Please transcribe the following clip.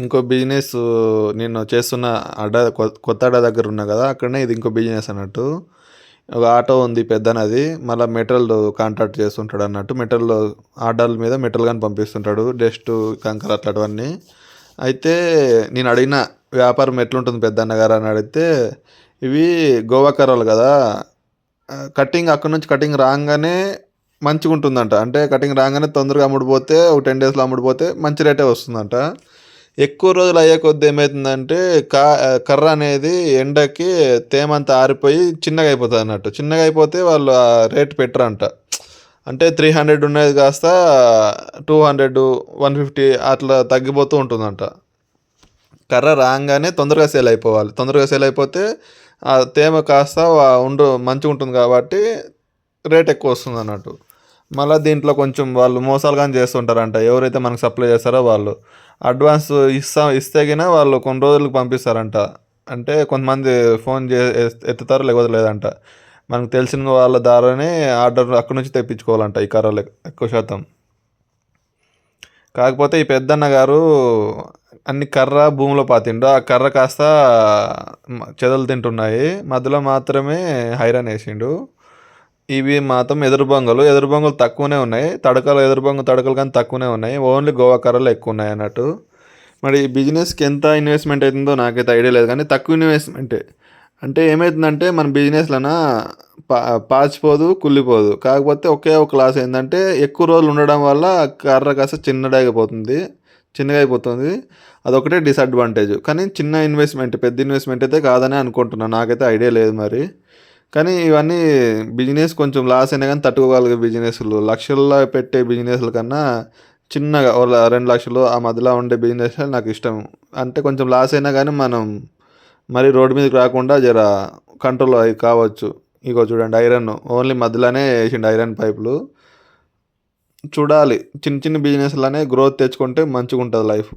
ఇంకో బిజినెస్ నేను చేస్తున్న అడ్డ కొత్త అడ్డ దగ్గర ఉన్నా కదా అక్కడనే ఇది ఇంకో బిజినెస్ అన్నట్టు. ఒక ఆటో ఉంది పెద్దనది మళ్ళీ మెటల్ కాంట్రాక్ట్ చేస్తుంటాడు అన్నట్టు. మెటల్ ఆర్డర్ల మీద మెటల్ కానీ పంపిస్తుంటాడు డస్ట్ కంకర అట్లాంటివన్నీ. అయితే నేను అడిగిన వ్యాపారం ఎట్లుంటుంది పెద్దన్న గారు అని అడిగితే ఇవి గోవా కర్రలు కదా. కటింగ్ అక్కడ నుంచి కటింగ్ రాగానే మంచిగా ఉంటుందంట అంటే కటింగ్ రాగానే తొందరగా అమ్ముడుపోతే ఒక టెన్ డేస్లో అమ్ముడుపోతే మంచి రేటే వస్తుందంట. ఎక్కువ రోజులు అయ్యే కొద్ది ఏమవుతుందంటే కా కర్ర అనేది ఎండకి తేమ అంతా ఆరిపోయి చిన్నగా అయిపోతుంది అన్నట్టు. చిన్నగా అయిపోతే వాళ్ళు ఆ రేట్ పెట్టరంట. అంటే త్రీ హండ్రెడ్ ఉన్నది కాస్త టూ హండ్రెడ్ వన్ ఫిఫ్టీ అట్లా తగ్గిపోతూ ఉంటుందంట. కర్ర రాగానే తొందరగా సేల్ అయిపోవాలి. తొందరగా సేల్ అయిపోతే ఆ తేమ కాస్త ఉండు మంచిగా ఉంటుంది కాబట్టి రేట్ ఎక్కువ వస్తుంది అన్నట్టు. మళ్ళీ దీంట్లో కొంచెం వాళ్ళు మోసాలు కానీ చేస్తుంటారంట. ఎవరైతే మనకు సప్లై చేస్తారో వాళ్ళు. అడ్వాన్స్ ఇస్తా ఇస్తే గిన వాళ్ళు కొన్ని రోజులకు పంపిస్తారంట. అంటే కొంతమంది ఫోన్ చే ఎత్తుతారు లేకపోతే లేదంట. మనకు తెలిసిన వాళ్ళ ద్వారానే ఆర్డర్ అక్కడి నుంచి తెప్పించుకోవాలంట ఈ కర్రలు ఎక్కువ శాతం. కాకపోతే ఈ పెద్దన్న గారు అన్ని కర్ర భూమిలో పాతిండు. ఆ కర్ర కాస్త చెదలు తింటున్నాయి. మధ్యలో మాత్రమే హైరాన్ వేసిండు ఇవి మాత్రం ఎదురు బొంగలు. ఎదురు బొంగలు తక్కువనే ఉన్నాయి. తడకలు ఎదురు బొంగ తడకలు కానీ తక్కువనే ఉన్నాయి. ఓన్లీ గోవా కర్రలు ఎక్కువ ఉన్నాయి అన్నట్టు. మరి ఈ బిజినెస్కి ఎంత ఇన్వెస్ట్మెంట్ అవుతుందో నాకైతే ఐడియా లేదు. కానీ తక్కువ ఇన్వెస్ట్మెంటే అంటే ఏమవుతుందంటే మన బిజినెస్లోనా పా పాచిపోదు కుళ్ళిపోదు. కాకపోతే ఒకే ఒక లాస్ ఏంటంటే ఎక్కువ రోజులు ఉండడం వల్ల కర్ర కాస్త చిన్నగా అయిపోతుంది. చిన్నగా అయిపోతుంది. అదొకటే డిసడ్వాంటేజ్ కానీ చిన్న ఇన్వెస్ట్మెంట్ పెద్ద ఇన్వెస్ట్మెంట్ అయితే కాదని అనుకుంటున్నాను నాకైతే ఐడియా లేదు మరి. కానీ ఇవన్నీ బిజినెస్ కొంచెం లాస్ అయినా కానీ తట్టుకోగలిగే బిజినెస్లు. లక్షల్లో పెట్టే బిజినెస్ల కన్నా చిన్నగా రెండు లక్షలు ఆ మధ్యలో ఉండే బిజినెస్ నాకు ఇష్టం. అంటే కొంచెం లాస్ అయినా కానీ మనం మరి రోడ్డు మీదకి రాకుండా జర కంట్రోల్ అయి కావచ్చు. ఇగో చూడండి ఐరన్. ఓన్లీ మధ్యలోనే వేసిండు ఐరన్ పైపులు. చూడాలి. చిన్న చిన్న బిజినెస్లోనే గ్రోత్ తెచ్చుకుంటే మంచిగా ఉంటుంది లైఫ్.